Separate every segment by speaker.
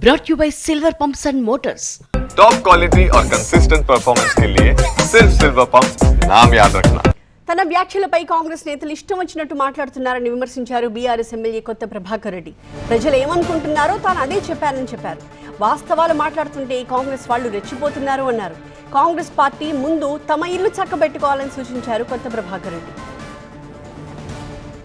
Speaker 1: brought to you by Silver Pumps and Motors.
Speaker 2: Top quality और consistent performance के लिए सिर्फ सिल्वर पंप नाम याद रखना
Speaker 3: తన వ్యాఖ్యలపై కాంగ్రెస్ నేతలు ఇష్టం వచ్చినట్టు మాట్లాడుతున్నారని విమర్శించారు బీఆర్ఎస్ ఎమ్మెల్యే కొత్త ప్రభాకర్ రెడ్డి ప్రజలు ఏమనుకుంటున్నారో తాను అదే చెప్పానని చెప్పారు వాస్తవాలు మాట్లాడుతుంటే కాంగ్రెస్ వాళ్ళు రెచ్చిపోతున్నారు అన్నారు కాంగ్రెస్ పార్టీ ముందు తమ ఇల్లు చక్కబెట్టుకోవాలని సూచించారు కొత్త ప్రభాకర్ రెడ్డి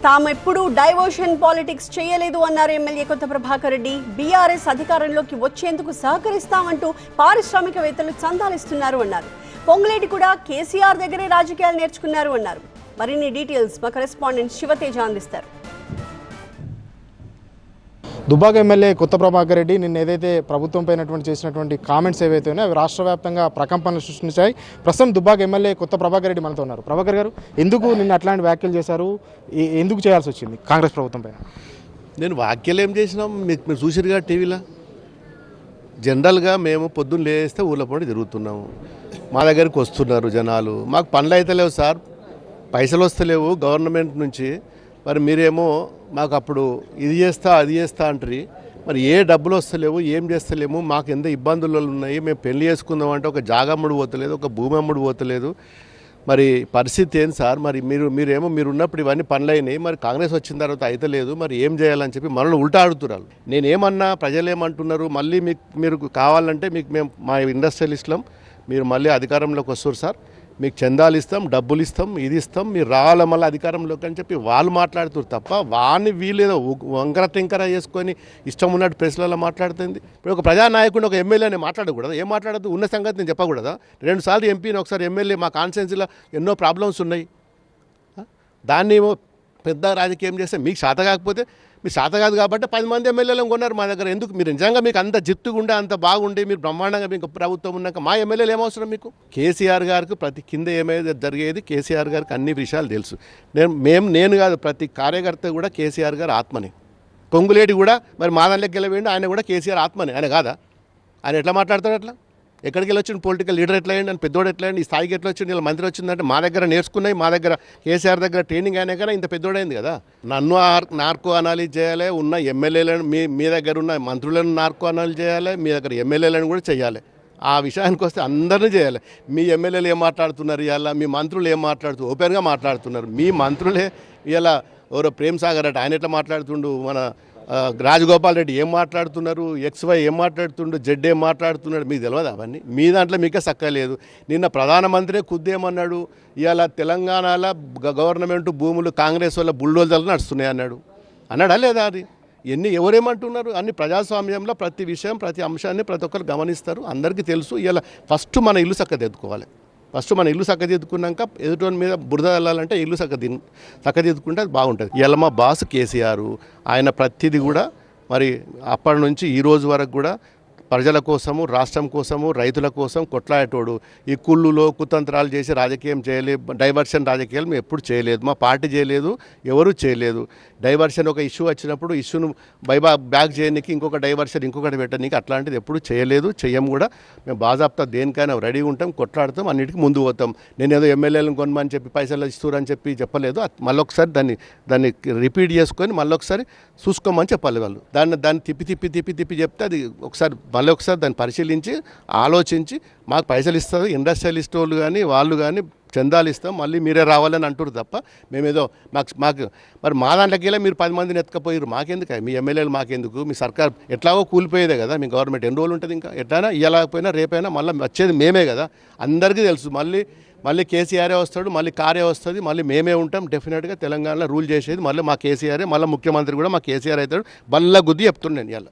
Speaker 3: తాము ఎప్పుడూ డైవర్షన్ పాలిటిక్స్ చేయలేదు అన్నారు ఎమ్మెల్యే కొత్త ప్రభాకర్ రెడ్డి. బీఆర్ఎస్ అధికారంలోకి వచ్చేందుకు సహకరిస్తామంటూ పారిశ్రామికవేత్తలు చందాలిస్తున్నారు అన్నారు. పొంగులేటి కూడా కేసీఆర్ దగ్గరే రాజకీయాలు నేర్చుకున్నారు అన్నారు. మరిన్ని డీటెయిల్స్ మా కరెస్పాండెంట్ శివతేజ అందిస్తారు.
Speaker 4: దుబ్బాక ఎమ్మెల్యే కొత్త ప్రభాకర్ రెడ్డి నిన్న ఏదైతే ప్రభుత్వం పైనటువంటి చేసినటువంటి కామెంట్స్ ఏవైతే ఉన్నాయో అవి రాష్ట్ర వ్యాప్తంగా ప్రకంపనలు సృష్టించాయి. ప్రస్తుతం దుబ్బాక ఎమ్మెల్యే కొత్త ప్రభాకర్ రెడ్డి మనతో ఉన్నారు. ప్రభాకర్ గారు ఎందుకు నిన్న అట్లాంటి వ్యాఖ్యలు చేశారు? ఎందుకు చేయాల్సి వచ్చింది కాంగ్రెస్ ప్రభుత్వం పైన?
Speaker 5: నేను వ్యాఖ్యలు ఏం చేసినాం? మీకు మీరు చూసిరుగా టీవీలో? జనరల్గా మేము పొద్దున్న లేస్తే ఊళ్ళో పడి తిరుగుతున్నాము. మా దగ్గరికి వస్తున్నారు జనాలు. మాకు పనులు అయితే లేవు సార్. పైసలు వస్తలేవు. గవర్నమెంట్ నుంచి మరి మీరేమో మాకు అప్పుడు ఇది చేస్తా అది చేస్తా అంటారు. మరి ఏ డబ్బులు వస్తలేవు ఏం చేస్తలేము మాకు ఎంత ఇబ్బందులు ఉన్నాయి మేము పెళ్ళి చేసుకుందాం అంటే ఒక జాగా అమ్ముడు పోతలేదు ఒక భూమి అమ్ముడు పోతలేదు. మరి పరిస్థితి ఏంటి సార్? మరి మీరు మీరేమో మీరు ఉన్నప్పుడు ఇవన్నీ పనులైనాయి మరి కాంగ్రెస్ వచ్చిన తర్వాత అయితే లేదు మరి ఏం చేయాలని చెప్పి మనల్ని ఉల్టా ఆడుతున్నారు నేనేమన్నా ప్రజలు ఏమంటున్నారు మళ్ళీ మీకు మీరు కావాలంటే మీకు మేము మా ఇండస్ట్రియలిస్టులం మీరు మళ్ళీ అధికారంలోకి వస్తారు సార్. మీకు చందాలు ఇస్తాం డబ్బులు ఇస్తాం ఇది ఇస్తాం మీరు రావాల మళ్ళీ అధికారంలోకి అని చెప్పి వాళ్ళు మాట్లాడుతారు తప్ప వాడిని వీళ్ళేదో వంకర తింకర చేసుకొని ఇష్టం ఉన్నట్టు ప్రెస్లలో మాట్లాడుతుంది. ఇప్పుడు ఒక ప్రజానాయకుడు ఒక ఎమ్మెల్యేని మాట్లాడకూడదు? ఏం మాట్లాడదు ఉన్న సంగతి నేను చెప్పకూడదా? రెండు సార్లు ఎంపీని ఒకసారి ఎమ్మెల్యే మా కాన్స్టిట్యున్సీలో ఎన్నో ప్రాబ్లమ్స్ ఉన్నాయి. దాన్ని పెద్ద రాజకీయం చేస్తే మీకు శాత కాకపోతే మీ శాత కాదు కాబట్టి పది మంది ఎమ్మెల్యేలను కొన్నారు మా దగ్గర. ఎందుకు? మీరు నిజంగా మీకు అంత జిత్తుగుండే అంత బాగుండి మీరు బ్రహ్మాండంగా మీకు ప్రభుత్వం ఉన్నాక మా ఎమ్మెల్యేలు ఏమవసరం మీకు? కేసీఆర్ గారికి ప్రతి కింద ఏమైతే జరిగేది కేసీఆర్ గారికి అన్ని విషయాలు తెలుసు. నేను మేము నేను కాదు ప్రతి కార్యకర్త కూడా కేసీఆర్ గారు ఆత్మని. పొంగులేటి కూడా మరి మా దాంట్లోకి వెళ్ళవేయండి ఆయన కూడా కేసీఆర్ ఆత్మని. ఆయన కాదా? ఆయన ఎట్లా మాట్లాడతాడు అట్లా? ఎక్కడికి వెళ్ళి పొలిటికల్ లీడర్ ఎట్లా అయ్యండి? అని పెద్దోడు ఎట్లా అయ్యండి? ఈ స్థాయికి ఎట్లా వచ్చింది ఇలా మంత్రి వచ్చిందంటే మా దగ్గర నేర్చుకున్నాయి మా దగ్గర కేసీఆర్ దగ్గర ట్రైనింగ్ అయినా కానీ ఇంత పెద్దోడైంది కదా. నన్ను ఆర్- నార్కో అనాలిజ్ చేయాలి ఉన్న ఎమ్మెల్యేలను మీ మీ దగ్గర ఉన్న మంత్రులను నార్కో అనాలిజ్ చేయాలి మీ దగ్గర ఎమ్మెల్యేలను కూడా చేయాలి. ఆ విషయానికి వస్తే అందరినీ చేయాలి. మీ ఎమ్మెల్యేలు ఏం మాట్లాడుతున్నారు ఇలా మీ మంత్రులు ఏం మాట్లాడుతూ ఓపెన్గా మాట్లాడుతున్నారు. మీ మంత్రులే ఇలా ఎవరో ప్రేమ్ సాగర్ అట ఆయన ఎట్లా మాట్లాడుతుండు? మన రాజగోపాల్ రెడ్డి ఏం మాట్లాడుతున్నారు? ఎక్స్ వై ఏం మాట్లాడుతుండు? జెడ్ ఏం మాట్లాడుతున్నాడు? మీకు తెలియదు అవన్నీ? మీ దాంట్లో మీకే సక్కలేదు నిన్న ప్రధానమంత్రి కుద్దేమన్నాడు? ఇవాళ తెలంగాణలో గవర్నమెంట్ భూములు కాంగ్రెస్ వల్ల బుల్డోజర్లు నడుస్తున్నాయి అన్నాడు. అన్నాడా లేదా అది? ఎన్ని ఎవరేమంటున్నారు? అన్ని ప్రజాస్వామ్యంలో ప్రతి విషయం ప్రతి అంశాన్ని ప్రతి ఒక్కరు గమనిస్తారు. అందరికీ తెలుసు. ఇలా ఫస్ట్ మన ఇల్లు చక్కదిద్దుకోవాలి. ఫస్ట్ మన ఇల్లు సక్కదిద్దుకున్నాక ఎదుటి మీద బురద వెళ్ళాలంటే ఇల్లు సక్కది సక్కదిద్దుకుంటే అది బాగుంటుంది. ఇలా మా బాస్ కేసీఆర్. ఆయన ప్రతిదీ కూడా మరి అప్పటి నుంచి ఈ రోజు వరకు కూడా ప్రజల కోసము రాష్ట్రం కోసము రైతుల కోసం కొట్లాడేటోడు. ఈ కుళ్ళులో కుతంత్రాలు చేసి రాజకీయం చేయలేదు డైవర్షన్ రాజకీయాలు మేము ఎప్పుడు చేయలేదు. మా పార్టీ చేయలేదు ఎవరు చేయలేదు. డైవర్షన్ ఒక ఇష్యూ వచ్చినప్పుడు ఇష్యూను బైబా బ్యాక్ చేయడానికి ఇంకొక డైవర్షన్ ఇంకొకటి పెట్టడానికి అట్లాంటిది ఎప్పుడు చేయలేదు చెయ్యం కూడా. మేము బాజాబ్తా దేనికైనా రెడీ ఉంటాం కొట్లాడతాం అన్నిటికీ ముందు పోతాం. నేను ఏదో ఎమ్మెల్యేలను కొనమని చెప్పి పైసలు ఇస్తురని చెప్పి చెప్పలేదు. మళ్ళొకసారి దాన్ని దాన్ని రిపీట్ చేసుకొని మళ్ళొకసారి చూసుకోమని చెప్పాలి వాళ్ళు. దాన్ని దాన్ని తిప్పి తిప్పి తిప్పి తిప్పి చెప్తే అది ఒకసారి మళ్ళీ ఒకసారి దాన్ని పరిశీలించి ఆలోచించి మాకు పైసలు ఇస్తారు ఇండస్ట్రియలిస్ట్ వాళ్ళు కానీ వాళ్ళు కానీ చందాలు ఇస్తాం మళ్ళీ మీరే రావాలని అంటారు తప్ప మేమేదో మాకు మాకు మరి మా దాంట్లోకి వెళ్ళి మీరు పది మందిని ఎత్తుకపోయారు మాకెందుకు మీ ఎమ్మెల్యేలు మాకెందుకు? మీ సర్కార్ ఎట్లాగో కూలిపోయేదే కదా మీ గవర్నమెంట్ ఎన్ని రోజులు ఉంటుంది ఇంకా? ఎట్లయినా ఇవ్వలేకపోయినా రేపైనా మళ్ళీ వచ్చేది మేమే కదా. అందరికీ తెలుసు మళ్ళీ మళ్ళీ కేసీఆరే వస్తాడు మళ్ళీ కారే వస్తుంది మళ్ళీ మేమే ఉంటాం. డెఫినెట్గా తెలంగాణలో రూల్ చేసేది మళ్ళీ మా కేసీఆరే మళ్ళీ ముఖ్యమంత్రి కూడా మా కేసీఆర్ అవుతాడు. బల్ల గుద్ది చెప్తున్నాను ఇవాళ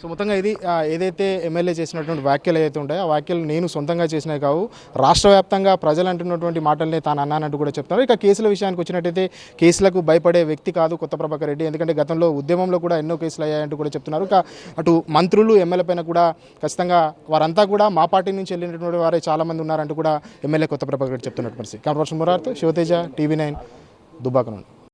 Speaker 4: సో మొత్తంగా ఇది ఏదైతే ఎమ్మెల్యే చేసినటువంటి వ్యాఖ్యలు ఏదైతే ఉంటాయో ఆ వ్యాఖ్యలు నేను సొంతంగా చేసినవి కావు. రాష్ట్ర వ్యాప్తంగా ప్రజలు అంటున్నటువంటి మాటల్ని తాను అన్నానంటూ కూడా చెప్తున్నారు. ఇక కేసుల విషయానికి వచ్చినట్టయితే కేసులకు భయపడే వ్యక్తి కాదు కొత్త ప్రభాకర్ రెడ్డి. ఎందుకంటే గతంలో ఉద్యమంలో కూడా ఎన్నో కేసులు అయ్యాయంటూ కూడా చెప్తున్నారు. ఇక అటు మంత్రులు ఎమ్మెల్యే పైన కూడా ఖచ్చితంగా వారంతా కూడా మా పార్టీ నుంచి వెళ్ళినటువంటి వారే చాలామంది ఉన్నారంటూ కూడా ఎమ్మెల్యే కొత్త ప్రభాకర్ రెడ్డి చెప్తున్నట్టు పరిస్థితి. కాబట్టి మురార్తో శివతేజ టీవీ నైన్ దుబ్బాక నుండి.